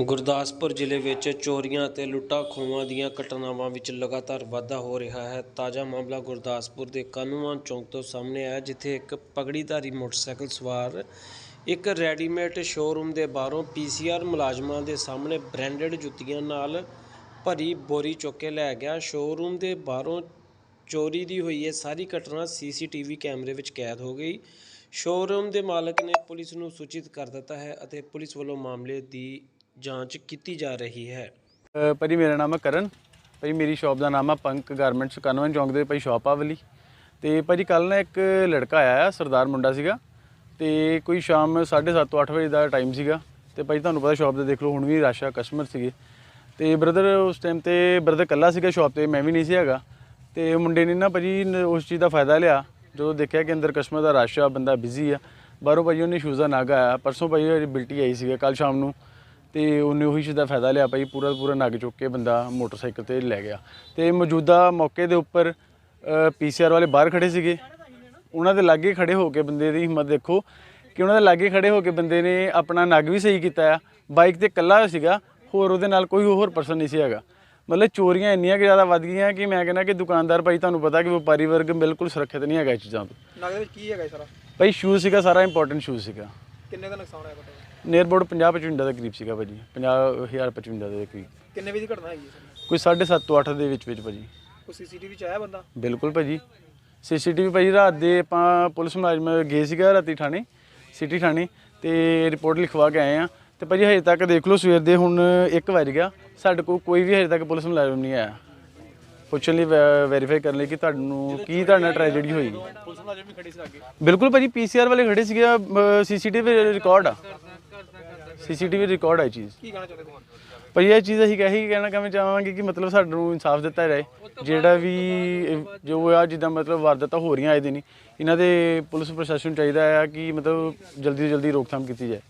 ਗੁਰਦਾਸਪੁਰ ਜ਼ਿਲ੍ਹੇ ਵਿੱਚ ਚੋਰੀਆਂ ਅਤੇ ਲੁੱਟਾਂ ਖੋਹਾਂ ਦੀਆਂ ਘਟਨਾਵਾਂ ਵਿੱਚ ਲਗਾਤਾਰ ਵਾਧਾ ਹੋ ਰਿਹਾ ਹੈ। ਤਾਜ਼ਾ ਮਾਮਲਾ ਗੁਰਦਾਸਪੁਰ ਦੇ ਕਾਨੂੰਵਾਨ ਚੌਂਕ ਤੋਂ ਸਾਹਮਣੇ ਆਇਆ, ਜਿੱਥੇ ਇੱਕ ਪਗੜੀਧਾਰੀ ਮੋਟਰਸਾਈਕਲ ਸਵਾਰ ਇੱਕ ਰੈਡੀਮੇਡ ਸ਼ੋਰੂਮ ਦੇ ਬਾਹਰੋਂ ਪੀਸੀਆਰ ਮੁਲਾਜ਼ਮਾਂ ਦੇ ਸਾਹਮਣੇ ਬ੍ਰਾਂਡਡ ਜੁੱਤੀਆਂ ਨਾਲ ਭਰੀ ਬੋਰੀ ਚੁੱਕ ਕੇ ਲੈ ਗਿਆ। ਸ਼ੋਰੂਮ ਦੇ ਬਾਹਰੋਂ ਚੋਰੀ ਦੀ ਹੋਈ ਇਹ ਸਾਰੀ ਘਟਨਾ ਸੀਸੀਟੀਵੀ ਕੈਮਰੇ ਵਿੱਚ ਕੈਦ ਹੋ ਗਈ। ਸ਼ੋਰੂਮ ਦੇ ਮਾਲਕ ਨੇ ਪੁਲਿਸ ਨੂੰ ਸੂਚਿਤ ਕਰ ਦਿੱਤਾ ਹੈ ਅਤੇ ਪੁਲਿਸ ਵੱਲੋਂ ਮਾਮਲੇ ਦੀ ਜਾਂਚ ਕੀਤੀ ਜਾ ਰਹੀ ਹੈ। ਅ, ਭਾਜੀ ਮੇਰਾ ਨਾਮ ਹੈ ਕਰਨ। ਭਾਜੀ ਮੇਰੀ ਸ਼ਾਪ ਦਾ ਨਾਮ ਹੈ ਪੰਕ ਗਾਰਮੈਂਟਸ ਕਾਨਵਨ ਚੌਂਕ ਦੇ ਭਾਈ ਸ਼ਾਪ ਆ ਵਾਲੀ। ਤੇ ਭਾਜੀ ਕੱਲ ਨਾ ਇੱਕ ਲੜਕਾ ਆਇਆ ਸਰਦਾਰ ਮੁੰਡਾ ਸੀਗਾ। ਤੇ ਕੋਈ ਸ਼ਾਮ 7:30 ਤੋਂ 8 ਵਜੇ ਦਾ ਟਾਈਮ ਸੀਗਾ। ਤੇ ਭਾਜੀ ਤੁਹਾਨੂੰ ਪਤਾ ਸ਼ਾਪ ਤੇ ਦੇਖ ਲਓ ਹੁਣ ਵੀ ਰਸ਼ ਆ ਕਸਟਮਰ ਸੀਗੇ। ਤੇ ਬ੍ਰਦਰ ਉਸ ਟਾਈਮ ਤੇ ਬ੍ਰਦਰ ਕੱਲਾ ਸੀਗਾ ਸ਼ਾਪ ਤੇ ਮੈਂ ਵੀ ਨਹੀਂ ਸੀ ਹੈਗਾ। ਤੇ ਮੁੰਡੇ ਨੇ ਨਾ ਭਾਜੀ ਨ- ਉਸ ਚੀਜ਼ ਦਾ ਫਾਇਦਾ ਲਿਆ। ਜਦੋਂ ਦੇਖਿਆ ਕਿ ਅੰਦਰ ਕਸਟਮਰ ਦਾ ਰਸ਼ ਆ ਬੰਦਾ ਬਿਜ਼ੀ ਆ। ਬਾਹਰੋਂ ਭਾਜੀ ਉਹਨੇ ਸ਼ੂਜ਼ ਦਾ ਨਗ ਆਇਆ। ਪਰਸੋਂ ਭਾਜੀ ਉਹਦੀ ਬਿਲਟੀ ਆਈ ਸੀਗਾ ਕੱਲ ਸ਼ਾਮ ਨੂੰ। ਤੇ ਉਹਨੇ ਉਹੀ ਚੀਜ਼ ਦਾ ਫਾਇਦਾ ਲਿਆ ਭਾਈ ਪੂਰਾ ਪੂਰਾ ਨਗ ਚੁੱਕ ਕੇ ਬੰਦਾ ਮੋਟਰਸਾਈਕਲ ਤੇ ਲੈ ਗਿਆ। ਤੇ ਮੌਜੂਦਾ ਮੌਕੇ ਦੇ ਉੱਪਰ ਪੀਸੀਆਰ ਵਾਲੇ ਬਾਹਰ ਖੜੇ ਸੀਗੇ। ਉਹਨਾਂ ਦੇ ਲਾਗੇ ਖੜੇ ਹੋ ਕੇ ਬੰਦੇ ਦੀ ਹਿੰਮਤ ਦੇਖੋ ਕਿ ਉਹਨਾਂ ਦੇ ਲਾਗੇ ਖੜੇ ਹੋ ਕੇ ਬੰਦੇ ਨੇ ਆਪਣਾ ਨਗ ਵੀ ਸਹੀ ਕੀਤਾ ਆ। ਬਾਈਕ ਤੇ ਇਕੱਲਾ ਸੀਗਾ ਹੋਰ ਉਹਦੇ ਨਾਲ ਕੋਈ ਹੋਰ ਪਰਸਨ ਨਹੀਂ ਸੀ ਹੈਗਾ। ਮਤਲਬ ਚੋਰੀਆਂ ਇੰਨੀਆਂ ਕਿ ਜ਼ਿਆਦਾ ਵੱਧ ਗਈਆਂ ਕਿ ਮੈਂ ਕਹਿੰਦਾ ਕਿ ਦੁਕਾਨਦਾਰ ਭਾਈ ਤੁਹਾਨੂੰ ਪਤਾ ਕਿ ਵਪਾਰੀ ਵਰਗ ਬਿਲਕੁਲ ਸੁਰੱਖਿਅਤ ਨਹੀਂ ਹੈਗਾ ਇਹ ਚੀਜ਼ਾਂ ਤੋਂ। ਵਿੱਚ ਕੀ ਹੈਗਾ ਸਾਰਾ? ਭਾਈ ਸ਼ੂਜ਼ ਸੀਗਾ ਸਾਰਾ ਇੰਪੋਰਟੈਂਟ ਸ਼ੂਜ਼ ਸੀਗਾ। ਕਿੰਨੇ ਦਾ ਨੁਕਸਾਨ ਹੋਇਆ ਬਟਾ ਨੀਅਰ ਅਬਾਊਟ 50 55 ਦੇ ਕਰੀਬ ਸੀਗਾ ਭਾਜੀ। 50000 55 ਦੇ ਕਰੀਬ। ਕਿੰਨੇ ਵਜੇ ਦੀ ਘਟਨਾ ਹੈਗੀ ਹੈ ਕੋਈ 7.5 ਤੋਂ 8 ਦੇ ਵਿੱਚ ਵਿੱਚ ਭਾਜੀ। ਕੋਈ ਸੀਸੀਟੀਵੀ ਚ ਆਇਆ ਬੰਦਾ? ਬਿਲਕੁਲ ਭਾਜੀ। ਸੀਸੀਟੀਵੀ ਭਾਜੀ ਰਾਤ ਦੇ ਆਪਾਂ ਪੁਲਿਸ ਮੁਲਾਜ਼ਮ ਗਏ ਸੀਗਾ ਰਾਤੀ ਥਾਣੇ ਸਿਟੀ ਥਾਣੇ ਤੇ ਰਿਪੋਰਟ ਲਿਖਵਾ ਕੇ ਆਏ ਆ ਤੇ ਭਾਜੀ ਹਜੇ ਤੱਕ ਦੇਖ ਲਓ ਸਵੇਰ ਦੇ ਹੁਣ 1 ਵਜ ਗਿਆ। ਸਾਡੇ ਕੋਲ ਕੋਈ ਵੀ ਹਜੇ ਤੱਕ ਪੁਲਿਸ ਮੁਲਾਜ਼ਮ ਨਹੀਂ ਆਇਆ। ਪੁੱਛਣ ਲਈ ਵੈਰੀਫਾਈ ਕਰਨ ਲਈ ਕਿ ਤੁਹਾਨੂੰ ਕੀ ਤੁਹਾਡੇ ਟ੍ਰੈਜੇਡੀ ਹੋਈ? ਪੁਲਿਸ ਮੁਲਾਜ਼ਮ ਵੀ ਖੜੇ ਸੀ ਅੱਗੇ? ਬਿਲਕੁਲ ਭਾਜੀ ਪੀਸੀਆਰ ਵਾਲੇ ਖੜੇ ਸੀਗੇ ਸੀਸੀਟੀਵੀ ਰਿਕਾਰਡ ਆ। ਸੀਸੀਟੀਵੀ ਰਿਕਾਰਡ ਆ ਚੀਜ਼। ਕੀ ਕਹਿਣਾ ਚਾਹੁੰਦੇ ਤੁਸੀਂ ਭਾਈ ਇਹ ਚੀਜ਼ ਅਸੀਂ ਕਹੀ ਕਹਿਣਾ ਕਵੇਂ ਚਾਹਾਂਗੇ ਕਿ ਮਤਲਬ ਸਾਨੂੰ ਇਨਸਾਫ ਦਿੱਤਾ ਰਹੇ ਜਿਹੜਾ ਵੀ ਜੋ ਆ ਜਿੱਦਾਂ ਮਤਲਬ ਵਾਰਦਾਤਾਂ ਹੋ ਰਹੀਆਂ ਆਏ ਦਿਨ ਹੀ, ਇਹਨਾਂ ਦੇ ਪੁਲਿਸ ਪ੍ਰਸ਼ਾਸਨ ਨੂੰ ਚਾਹੀਦਾ ਆ ਕਿ ਮਤਲਬ ਜਲਦੀ ਤੋਂ ਜਲਦੀ ਰੋਕਥਾਮ ਕੀਤੀ ਜਾਏ।